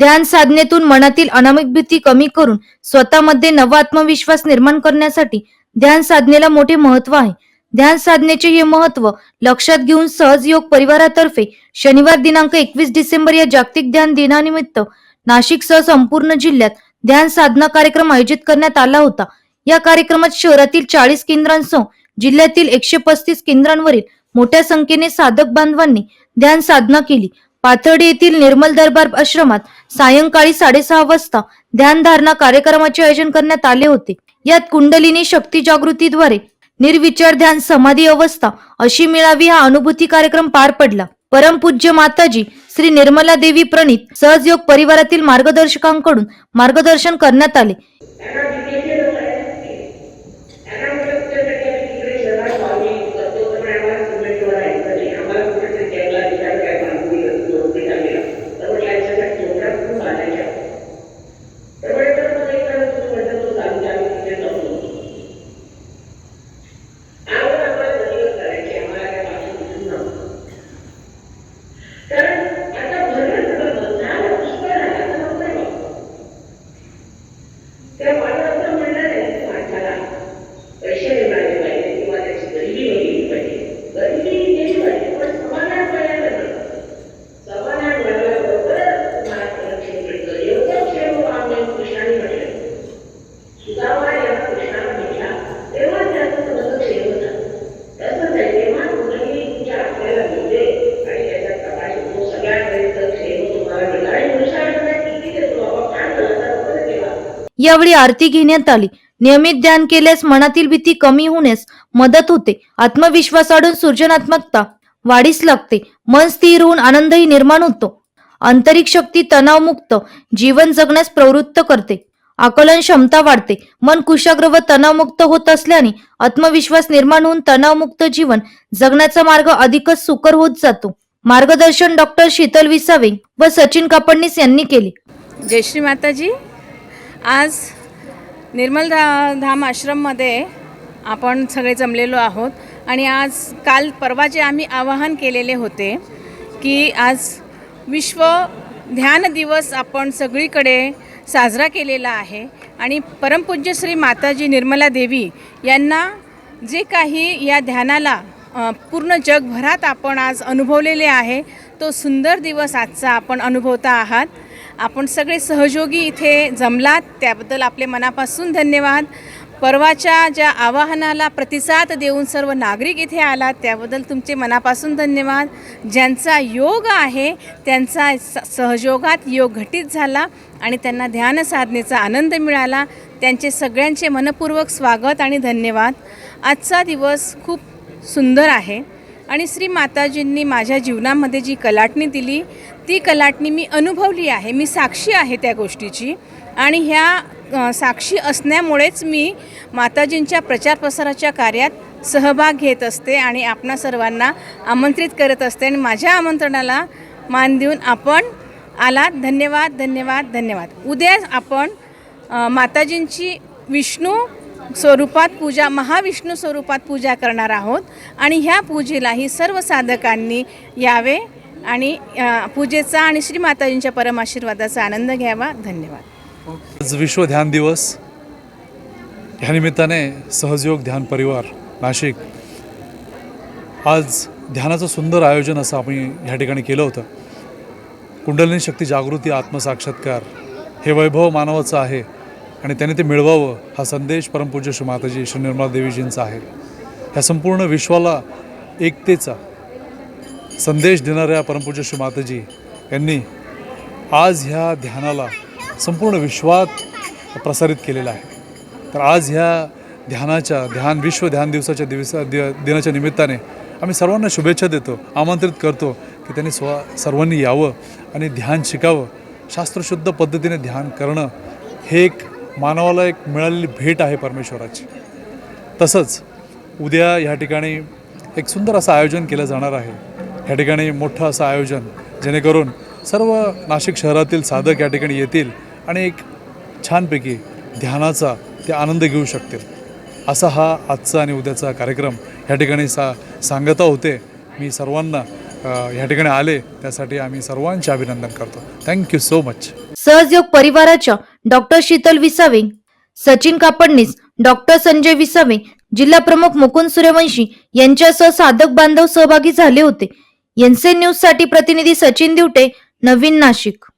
ध्यान साधनेतून मनातील अनामिक भीती कमी करून स्वतःमध्ये नवा आत्मविश्वास निर्माण करण्यासाठी ध्यान साधनेला मोठे महत्त्व आहे. ध्यान साधनेचे हे महत्त्व लक्षात घेऊन सहज योग परिवारातर्फे शनिवार दिनांक एकवीस डिसेंबर या जागतिक ध्यान दिनानिमित्त नाशिकसह संपूर्ण जिल्ह्यात ध्यान साधना कार्यक्रम आयोजित करण्यात आला होता. या कार्यक्रमात शहरातील चाळीस केंद्रांसह जिल्ह्यातील एकशे पस्तीस केंद्रांवरील मोठ्या संख्येने साधक बांधवांनी ध्यान साधना केली. पाथर्डी येथील निर्मल दरबार आश्रमात सायंकाळी साडेसहा वाजता ध्यानधारणा कार्यक्रमाचे आयोजन करण्यात आले होते. यात कुंडलिनी शक्ती जागृतीद्वारे निर्विचार ध्यान समाधी अवस्था अशी मिळावी हा अनुभूती कार्यक्रम पार पडला. परमपूज्य माताजी श्री निर्मला देवी प्रणित सहजयोग परिवारातील मार्गदर्शकांकडून मार्गदर्शन करण्यात आले. यावेळी आरती घेण्यात आली. नियमित ध्यान केल्यास मनातील भीती कमी होण्यास मदत होते. आत्मविश्वास वाढून सृजनात्मकता वाढीस लागते. मन स्थिर होऊन आनंदही निर्माण होतो. आंतरिक शक्ती तणावमुक्त जीवन जगण्यास प्रवृत्त करते. आकलन क्षमता वाढते. मन कुशाग्र व तणावमुक्त होत असल्याने आत्मविश्वास निर्माण होऊन तणावमुक्त जीवन जगण्याचा मार्ग अधिकच सुकर होत जातो. मार्गदर्शन डॉक्टर शीतल विसावे व सचिन कापडणीस यांनी केले. जय श्री माताजी. आज निर्मल धा धाम आश्रममध्ये आपण सगळे जमलेलो आहोत आणि आज काल परवा जे आम्ही आवाहन केलेले होते की आज विश्व ध्यान दिवस आपण सगळीकडे साजरा केलेला आहे आणि परमपूज्य श्री माताजी निर्मला देवी यांना जे काही या ध्यानाला पूर्ण जगभरात आपण आज अनुभवलेले आहे तो सुंदर दिवस आजचा आपण अनुभवता आहात. आपण सगळे सहयोगी इथे जमलात. त्याबद्दल आपले मनापासून धन्यवाद. परवाच्या ज्या आवाहनाला प्रतिसाद देऊन सर्व नागरिक इथे आलात त्याबद्दल तुमचे मनापासून धन्यवाद. ज्यांचा योग आहे त्यांचा स सहयोगात योग घटित झाला आणि त्यांना ध्यान साधनेचा आनंद मिळाला. त्यांचे सगळ्यांचे मनपूर्वक स्वागत आणि धन्यवाद. आजचा दिवस खूप सुंदर आहे आणि श्री माताजींनी माझ्या जीवनामध्ये जी कलाटणी दिली ती कलाटणी मी अनुभवली आहे. मी साक्षी आहे त्या गोष्टीची. आणि ह्या साक्षी असण्यामुळेच मी माताजींच्या प्रचार प्रसाराच्या कार्यात सहभाग घेत असते आणि आपणा सर्वांना आमंत्रित करत असते. आणि माझ्या आमंत्रणाला मान देऊन आपण आलात. धन्यवाद धन्यवाद धन्यवाद. उद्या आपण माताजींची विष्णू स्वरूपात पूजा महाविष्णू स्वरूपात पूजा करणार आहोत. आणि ह्या पूजेलाही सर्व साधकांनी यावे. आणि पूजेचा आणि श्री माताजींच्या परमाशीर्वादाचा आनंद घ्यावा. धन्यवाद. आज विश्व ध्यान दिवस. ह्या निमित्ताने सहजयोग ध्यान परिवार नाशिक. आज ध्यानाचं सुंदर आयोजन असं आपण ह्या ठिकाणी केलं होतं. कुंडलिनी शक्ती जागृती आत्मसाक्षात्कार. हे वैभव मानवाचं आहे आणि त्याने ते मिळवावं हा संदेश परमपूज्य श्री माताजी श्री निर्मला देवीजींचा आहे. ह्या संपूर्ण विश्वाला एकतेचा संदेश देणाऱ्या परमपूज्य श्री माताजी यांनी आज ह्या ध्यानाला संपूर्ण विश्वात प्रसारित केलेला आहे. तर आज ह्या ध्यानाच्या ध्यान विश्व ध्यान दिवसाच्या दिवसा दि दिनाच्या निमित्ताने आम्ही सर्वांना शुभेच्छा देतो आमंत्रित करतो की त्यांनी स्व सर्वांनी यावं आणि ध्यान शिकावं. शास्त्रशुद्ध पद्धतीने ध्यान करणं हे एक मानवाला एक मिळालेली भेट आहे परमेश्वराची. तसंच उद्या ह्या ठिकाणी एक सुंदर असं आयोजन केलं जाणार आहे. या ठिकाणी मोठं असं आयोजन जेणेकरून सर्व नाशिक शहरातील साधक या ठिकाणी येतील आणि एक छानपैकी ध्यानाचा ते आनंद घेऊ शकतील. असा हा आजचा आणि उद्याचा कार्यक्रम या ठिकाणी सा सांगता होते. मी सर्वांना या ह्या ठिकाणी आले त्यासाठी आम्ही सर्वांचे अभिनंदन करतो. थँक्यू सो मच सहजयोग परिवाराच्या डॉक्टर शीतल विसावे सचिन कापडणीस डॉक्टर संजय विसावे जिल्हा प्रमुख मुकुंद सूर्यवंशी यांच्यासह साधक बांधव सहभागी झाले होते. एनसी न्यूजसाठी प्रतिनिधी सचिन दिवटे नवीन नाशिक.